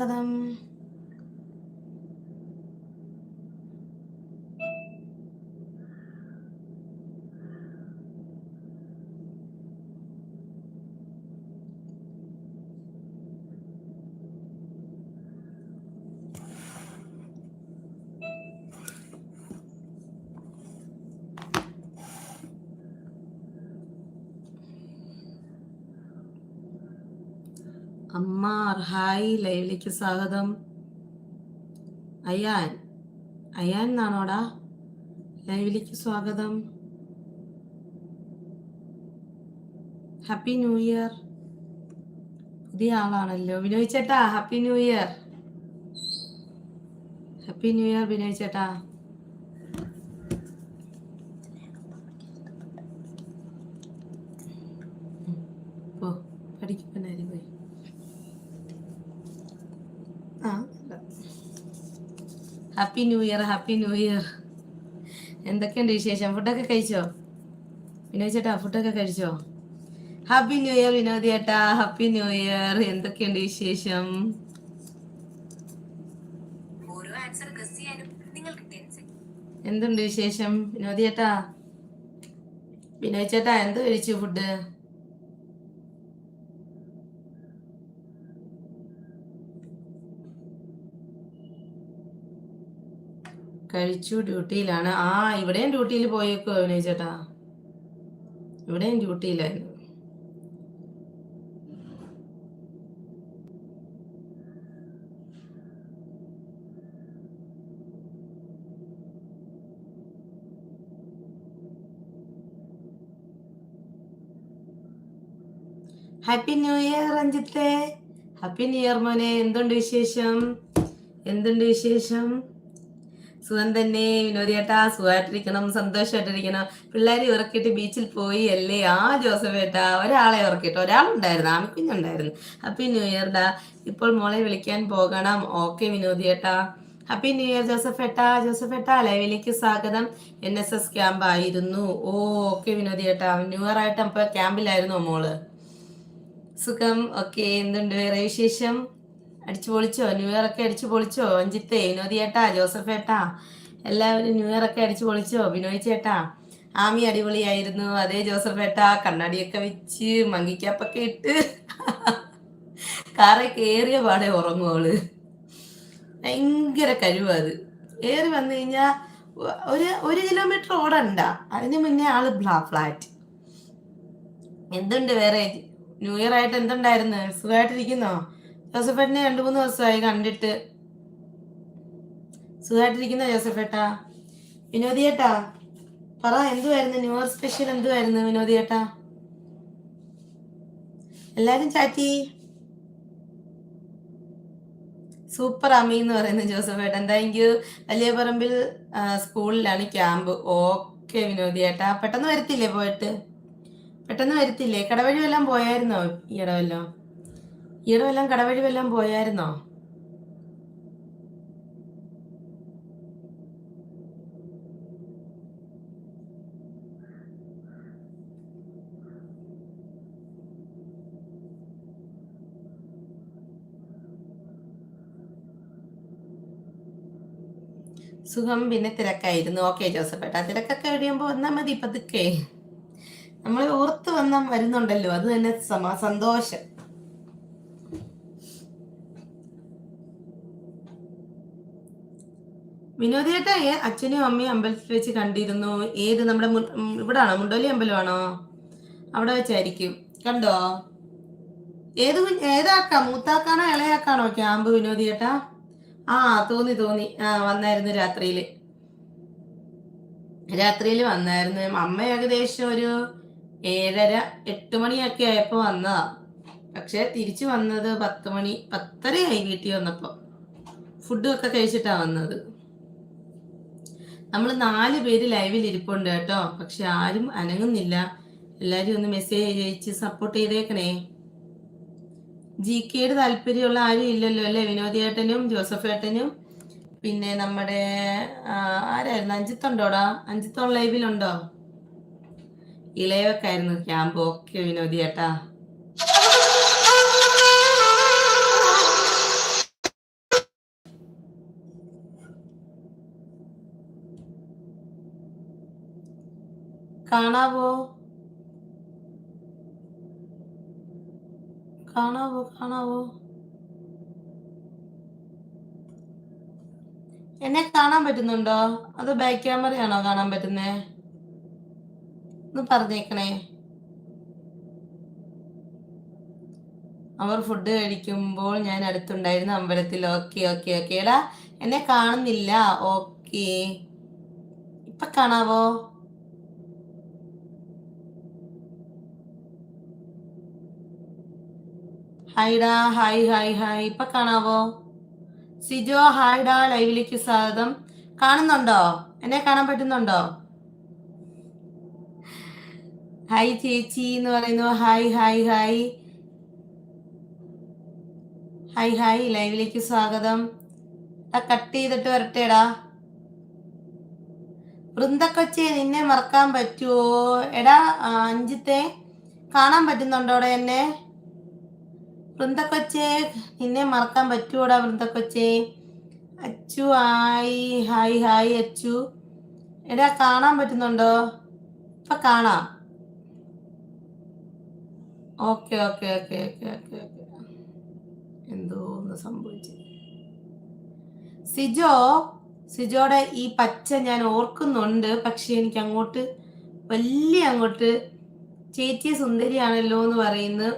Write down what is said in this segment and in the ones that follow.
സ്വാഗതം അമ്മാർ ഹായ് ലൈവിലേക്ക് സ്വാഗതം. അയാൻ അയാൻ എന്നാണോടാ ലൈവിലേക്ക് സ്വാഗതം. ഹാപ്പി ന്യൂ ഇയർ പുതിയ ആളാണല്ലോ. ചേട്ടാ happy new year happy new year Binoy ചേട്ടാ പോ പഠിക്കുന്നുണ്ടായി പോയി ആ happy new year happy new year എന്തൊക്കെയുണ്ട് വിശേഷം? ഫുഡൊക്കെ കഴിച്ചോ? വിനോദ് ചേട്ടാ ഫുഡൊക്കെ കഴിച്ചോ? ഹാപ്പി ന്യൂ ഇയർ വിനോദ് ചേട്ടാ. ഹാപ്പി ന്യൂ ഇയർ എന്തൊക്കെയുണ്ട് വിശേഷം? എന്തുണ്ട് വിശേഷം വിനോദ് ചേട്ടാ? വിനോദ് ചേട്ടാ എന്ത് കഴിച്ചു ഫുഡ് കഴിച്ചു ഡ്യൂട്ടിയിലാണ്. ആ ഇവിടെയും ഡ്യൂട്ടിയിൽ പോയേക്കോ വിനോദ് ചേട്ടാ ഇവിടെയും ഡ്യൂട്ടിയിലായിരുന്നു. ഹാപ്പി ന്യൂ ഇയർ രഞ്ജിത്തെ ഹാപ്പി ന്യൂ ഇയർ മോനെ. എന്തുണ്ട് വിശേഷം? എന്തുണ്ട് വിശേഷം? സുഖം തന്നെ വിനോദിയേട്ടാ സുഖമായിട്ടിരിക്കണം സന്തോഷമായിട്ടിരിക്കണം. പിള്ളേരെ ഉറക്കിയിട്ട് ബീച്ചിൽ പോയി അല്ലേ? ആ ജോസഫ് ജോസഫേട്ടാ ഒരാളെ ഉറക്കിയിട്ട് ഒരാളുണ്ടായിരുന്നു ആമിക്കുഞ്ഞുണ്ടായിരുന്നു. ഹാപ്പി ന്യൂ ഇയർ ഡാ. ഇപ്പോൾ മോളെ വിളിക്കാൻ പോകണം. ഓക്കെ വിനോദിയേട്ടാ ഹാപ്പി ന്യൂ ഇയർ ജോസഫേട്ടാ ജോസഫേട്ടാ ലൈവിലേക്ക് സ്വാഗതം. എൻ എസ് എസ് ക്യാമ്പ് ആയിരുന്നു. ഓ ഓക്കെ വിനോദിയേട്ടാ ന്യൂ ഇയർ ആയിട്ട് അപ്പൊ ക്യാമ്പിലായിരുന്നു മോൾ? സുഖം. ഓക്കെ എന്തുണ്ട്? വേറെ വിശേഷം? അടിച്ചു പൊളിച്ചോ? ന്യൂ ഇയർ ഒക്കെ അടിച്ചു പൊളിച്ചോ? അഞ്ചിത്തെ വിനോദി ഏട്ടാ ജോസഫ് ഏട്ടാ എല്ലാവരും ന്യൂ ഇയർ ഒക്കെ അടിച്ചു പൊളിച്ചോ? ബിനോയ് ചേട്ടാ ആമി അടിപൊളിയായിരുന്നു. അതേ ജോസഫ് ഏട്ടാ കണ്ണാടിയൊക്കെ വെച്ച് മങ്കിക്കാപ്പൊക്കെ ഇട്ട് കാറെ കയറിയ പാടെ ഉറങ്ങുവോൾ ഭയങ്കര കഴിവത് ഏറി വന്നു കഴിഞ്ഞാ ഒരു ഒരു കിലോമീറ്റർ ഓടണ്ട. അതിന് മുന്നേ ആൾ ബ്ലാ ഫ്ലാറ്റ്. എന്തുണ്ട് വേറെ? ന്യൂ ഇയർ ആയിട്ട് എന്തുണ്ടായിരുന്നു? സുഖമായിട്ടിരിക്കുന്നോ ജോസഫേട്ടനെ രണ്ടു മൂന്ന് ദിവസമായി കണ്ടിട്ട്. സുഖമായിട്ടിരിക്കുന്ന ജോസഫേട്ടാ? വിനോദിയേട്ടാ പറ എന്തുവായിരുന്നു? ന്യൂ ഇയർ സ്പെഷ്യൽ എന്തുവായിരുന്നു വിനോദിയേട്ടാ എല്ലാരും ചാറ്റി. സൂപ്പർ അമ്മി എന്ന് പറയുന്ന ജോസഫേട്ടൻ. താങ്ക് യു വലിയ പറമ്പിൽ സ്കൂളിലാണ് ക്യാമ്പ്. ഓക്കെ വിനോദിയേട്ടാ പെട്ടെന്ന് വരത്തില്ലേ പോയിട്ട്? പെട്ടെന്ന് വരത്തില്ലേ? കടവഴി വല്ലതും പോയായിരുന്നോ ഈ വല്ലതും ഈയിടെ വല്ലതും കടവഴി വല്ലതും പോയായിരുന്നോ? സുഖം പിന്നെ തിരക്കായിരുന്നു. ഓക്കെ ജോസഫേട്ട തിരക്കൊക്കെ കഴിയുമ്പോൾ വന്നാൽ മതി പതുക്കെ. നമ്മൾ ഓർത്ത് വന്നാൽ വരുന്നുണ്ടല്ലോ അത് തന്നെ സമാ സന്തോഷം. വിനോദിയേട്ട അച്ഛനും അമ്മയും അമ്പലത്തിൽ വെച്ച് കണ്ടിരുന്നു. ഏത് നമ്മുടെ ഇവിടാണോ? മുണ്ടോലി അമ്പലമാണോ? അവിടെ വെച്ചായിരിക്കും. കണ്ടോ? ഏത് ഏതാക്കാം? മൂത്താക്കാണോ ഇളയാക്കാണോ ക്യാമ്പ് വിനോദിയേട്ടാ? ആ തോന്നി തോന്നി. ആ വന്നായിരുന്നു രാത്രിയിൽ. രാത്രിയിൽ വന്നായിരുന്നു. അമ്മ ഏകദേശം ഒരു ഏഴര എട്ട് മണിയൊക്കെ ആയപ്പോ വന്നതാ. പക്ഷെ തിരിച്ചു വന്നത് പത്ത് മണി പത്തരയായി വീട്ടിൽ വന്നപ്പോ. ഫുഡും ഒക്കെ കഴിച്ചിട്ടാ വന്നത്. നമ്മൾ നാല് പേര് ലൈവിൽ ഇരിപ്പുണ്ട് കേട്ടോ. പക്ഷെ ആരും അനങ്ങുന്നില്ല. എല്ലാരും ഒന്ന് മെസ്സേജ് അയച്ച് സപ്പോർട്ട് ചെയ്തേക്കണേ. ജി കെയുടെ താല്പര്യമുള്ള ആരും ഇല്ലല്ലോ അല്ലേ? ജോസഫ് ഏട്ടനും. പിന്നെ നമ്മുടെ ആരായിരുന്നു? അഞ്ചിത്തുണ്ടോടാ അഞ്ചിത്തോൺ ലൈവിലുണ്ടോ ഇളയവക്കായിരുന്നു. ക്യാമ്പ്. ഓക്കെ വിനോദിയേട്ടാ കാണാവോ? കാണാവോ കാണാവോ? എന്നെ കാണാൻ പറ്റുന്നുണ്ടോ? അത് ബാക്ക് ക്യാമറയാണോ കാണാൻ പറ്റുന്നേ? ഒന്ന് പറഞ്ഞേക്കണേ. അവർ ഫുഡ് കഴിക്കുമ്പോൾ ഞാൻ അടുത്തുണ്ടായിരുന്നു അമ്പലത്തിൽ ഓക്കെ ഓക്കെ ഓക്കെ എടാ എന്നെ കാണുന്നില്ല. ഓക്കെ ഇപ്പൊ കാണാവോ? ഹായ്ഡാ ഹായ് ഹായ് ഹായ് ഇപ്പൊ കാണാവോ? സിജോ ഹായ്ഡാ ലൈവിലേക്ക് സ്വാഗതം. കാണുന്നുണ്ടോ? എന്നെ കാണാൻ പറ്റുന്നുണ്ടോ? ഹായ് ചേച്ചി എന്ന് പറയുന്നു. Hi hi hi hi hi ലൈവിലേക്ക് സ്വാഗതം. കട്ട് ചെയ്തിട്ട് വരട്ടെടാ. വൃന്ദക്കൊച്ചെ നിന്നെ മറക്കാൻ പറ്റുമോ എടാ അഞ്ചിത്തെ കാണാൻ പറ്റുന്നുണ്ടോടെ എന്നെ? വൃന്ദക്കൊച്ചെ നിന്നെ മറക്കാൻ പറ്റൂടാ വൃന്ദക്കൊച്ചെ. Achu hi hi hi Achu. എടാ കാണാൻ പറ്റുന്നുണ്ടോ? ഇപ്പൊ കാണാം. Okay okay okay okay okay okay. എന്തോ ഒന്ന് സംഭവിച്ചു. സിജോ സിജോടെ ഈ പച്ച ഞാൻ ഓർക്കുന്നുണ്ട്. പക്ഷെ എനിക്ക് അങ്ങോട്ട് വലിയ അങ്ങോട്ട് ചേച്ചി സുന്ദരിയാണല്ലോ എന്ന് പറയുന്നു.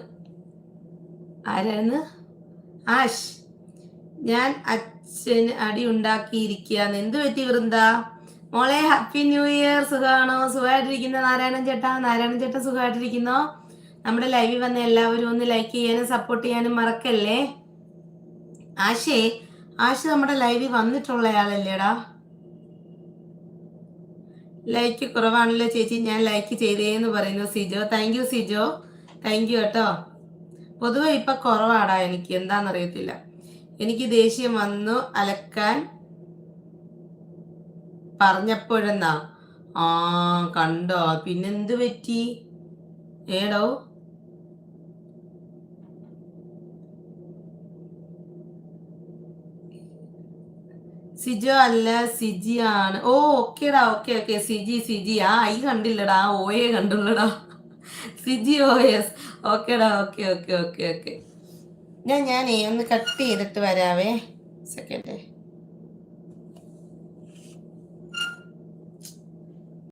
ആരാണ് ആഷ്. ഞാൻ അച്ഛന് അടി ഉണ്ടാക്കിയിരിക്കുകയാണ്. എന്ത് പറ്റി വൃന്ദ? മോളെ ഹാപ്പി ന്യൂ ഇയർ സുഖമാണോ സുഖമായിട്ടിരിക്കുന്ന? നാരായണൻ ചേട്ടാ നാരായണൻ ചേട്ടാ സുഖമായിട്ടിരിക്കുന്നോ? നമ്മുടെ ലൈവിൽ വന്ന എല്ലാവരും ഒന്ന് ലൈക്ക് ചെയ്യാനും സപ്പോർട്ട് ചെയ്യാനും മറക്കല്ലേ? ആശേ ആശ നമ്മുടെ ലൈവിൽ വന്നിട്ടുള്ള ആളല്ലേടാ? ലൈക്ക് കുറവാണല്ലോ ചേച്ചി. ഞാൻ ലൈക്ക് ചെയ്തേന്ന് പറയുന്നു Sijo. Thank you Sijo. Thank you കേട്ടോ. പൊതുവെ ഇപ്പൊ കുറവാടാ എനിക്ക്. എന്താണെന്നറിയത്തില്ല എനിക്ക് ദേഷ്യം വന്നു അലക്കാൻ പറഞ്ഞപ്പോഴെന്നാ ആ കണ്ടോ? പിന്നെന്ത് പറ്റി? ഏടോ? സിജോ അല്ല സിജി ആണ്. ഓ ഓക്കേടാ ഓക്കെ ഓക്കെ. സിജി സിജി. ആ ഐ കണ്ടില്ലടാ ഓയെ കണ്ടുള്ളടാ. സിജി ഓ എസ് ഓക്കേടാ ഓക്കെ ഓക്കെ ഓക്കെ ഓക്കെ ഞാൻ ഞാനേ ഒന്ന് കട്ട് ചെയ്തിട്ട് വരാവേ. സെക്കൻഡ്